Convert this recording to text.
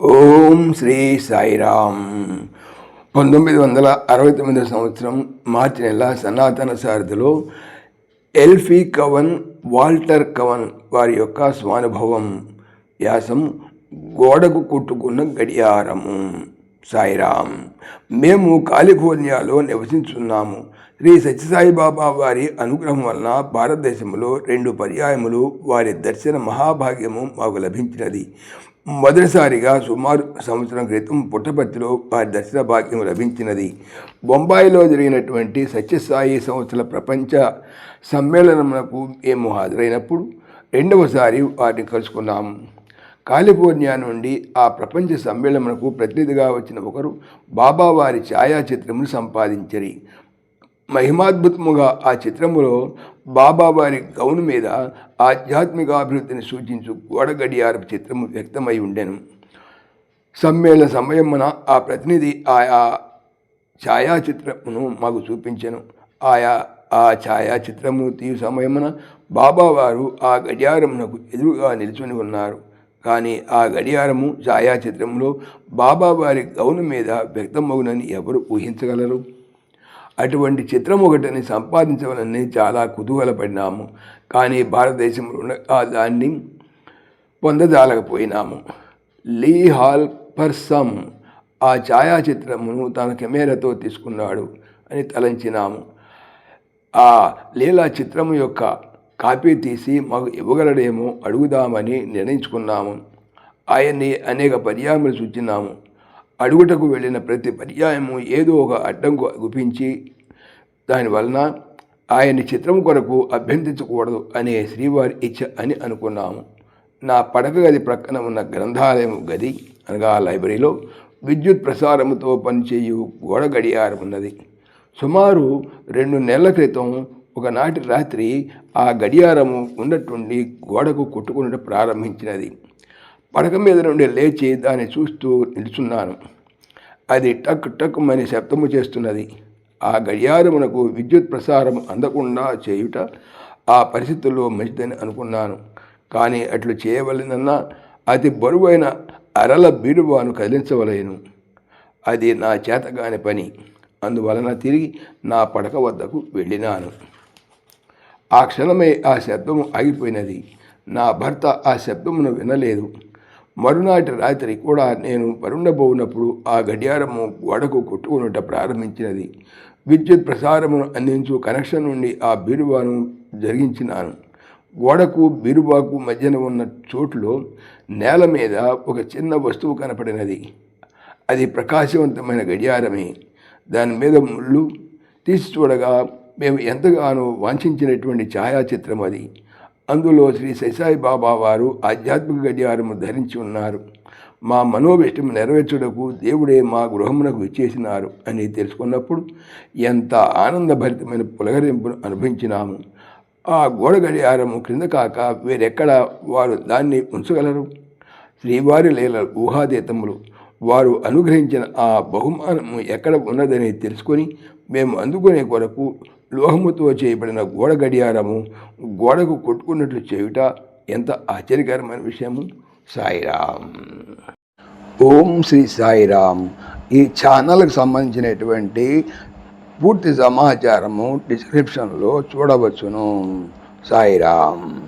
ఓం శ్రీ సాయిరామ్ పంతొమ్మిది వందల అరవై తొమ్మిది సంవత్సరం మార్చి నెల సనాతన సారథిలో ఎల్ఫీ కవన్ వాల్టర్ కవన్ వారి యొక్క స్వానుభవం వ్యాసం గోడకు కుట్టుకున్న గడియారము. సాయిరామ్ మేము కాలిఫోర్నియాలో నివసించున్నాము. శ్రీ సత్యసాయిబాబా వారి అనుగ్రహం వలన భారతదేశంలో రెండు పర్యాయములు వారి దర్శన మహాభాగ్యము మాకు లభించినది. మొదటిసారిగా సుమారు సంవత్సరం క్రితం పుట్టపర్తిలో వారి దర్శన భాగ్యం లభించినది. బొంబాయిలో జరిగినటువంటి సత్యసాయి సంవత్సరాల ప్రపంచ సమ్మేళనమునకు మేము హాజరైనప్పుడు రెండవసారి వారిని కలుసుకున్నాము. కాలిఫోర్నియా నుండి ఆ ప్రపంచ సమ్మేళనకు ప్రతినిధిగా వచ్చిన ఒకరు బాబా వారి ఛాయాచిత్రమును సంపాదించరి. మహిమాద్భుతముగా ఆ చిత్రములో బాబా వారి గౌను మీద ఆధ్యాత్మిక అభివృద్ధిని సూచించు గోడ గడియారపు చిత్రము వ్యక్తమై ఉండెను. సమ్మేళన సమయమున ఆ ప్రతినిధి ఆయా ఛాయాచిత్రమును మాకు చూపించెను. ఆయా ఆ ఛాయాచిత్రము తీయు సమయమున బాబావారు ఆ గడియారమునకు ఎదురుగా నిల్చుని ఉన్నారు. కానీ ఆ గడియారము ఛాయాచిత్రంలో బాబావారి గౌను మీద వ్యక్తమవునని ఎవరు ఊహించగలరు? అటువంటి చిత్రం ఒకటిని సంపాదించవాలని చాలా కుతూహలపడినాము. కానీ భారతదేశంలో ఉన్న దాన్ని పొందజాలకపోయినాము. లీ హాల్ పర్సమ్ ఆ ఛాయాచిత్రమును తన కెమెరాతో తీసుకున్నాడు అని తలంచినాము. ఆ లీలా చిత్రము యొక్క కాపీ తీసి మాకు ఇవ్వగలడేమో అడుగుదామని నిర్ణయించుకున్నాము. ఆయన్ని అనేక పర్యాములు చూచినాము అడుగుటకు వెళ్ళిన ప్రతి పర్యాయము ఏదో ఒక అడ్డంకు గుపించి దానివలన ఆయన్ని చిత్రం కొరకు అభ్యర్థించకూడదు అనే శ్రీవారి ఇచ్చ అని అనుకున్నాము. నా పడక గది ప్రక్కన ఉన్న గ్రంథాలయం గది అనగా లైబ్రరీలో విద్యుత్ ప్రసారముతో పనిచేయు గోడ గడియారం ఉన్నది. సుమారు రెండు నెలల క్రితం ఒకనాటి రాత్రి ఆ గడియారము ఉన్నట్టుండి గోడకు కొట్టుకునడం ప్రారంభించినది. పడక మీద నుండి లేచి దాన్ని చూస్తూ నిలుచున్నాను. అది టక్ టక్ అని శబ్దము చేస్తున్నది. ఆ గడియారమునకు విద్యుత్ ప్రసారం అందకుండా చేయుట ఆ పరిస్థితుల్లో మంచిదని అనుకున్నాను. కానీ అట్లు చేయవలనన్నా అతి బరువైన అరల బీడువాను కదిలించవలేను. అది నా చేతగాని పని. అందువలన తిరిగి నా పడక వద్దకు వెళ్ళినాను. ఆ క్షణమే ఆ శబ్దము ఆగిపోయినది. నా భర్త ఆ శబ్దమును వినలేదు. మరునాటి రాత్రి కూడా నేను పరుండబోనప్పుడు ఆ గడియారము గోడకు కొట్టుకునుట ప్రారంభించినది. విద్యుత్ ప్రసారమును అందించు కనెక్షన్ నుండి ఆ బీరువాను జరిగించినాను. గోడకు బీరువాకు మధ్యన ఉన్న చోటులో నేల మీద ఒక చిన్న వస్తువు కనపడినది. అది ప్రకాశవంతమైన గడియారమే. దాని మీద ముళ్ళు. తీసి చూడగా మేము ఎంతగానో వాంఛించినటువంటి ఛాయాచిత్రం అది అందులో శ్రీ సైసాయి బాబా వారు ఆధ్యాత్మిక గడియారము ధరించి ఉన్నారు. మా మనోభిష్టం నెరవేర్చుటకు దేవుడే మా గృహమునకు ఇచ్చేసినారు అని తెలుసుకున్నప్పుడు ఎంత ఆనందభరితమైన పులగరింపును అనుభవించినాము. ఆ గోడ గడియారము క్రింద కాక వేరెక్కడ వారు దాన్ని ఉంచగలరు? శ్రీవారి లీల ఊహాతీతములు. వారు అనుగ్రహించిన ఆ బహుమానము ఎక్కడ ఉన్నదని తెలుసుకొని మేము అందుకునే కొరకు లోహముతో చేయబడిన గోడ గడియారము గోడకు కొట్టుకున్నట్లు చేయుట ఎంత ఆశ్చర్యకరమైన విషయము? సాయిరామ్. ఓం శ్రీ సాయిరామ్. ఈ ఛానల్కి సంబంధించినటువంటి పూర్తి సమాచారము డిస్క్రిప్షన్లో చూడవచ్చును. సాయిరామ్.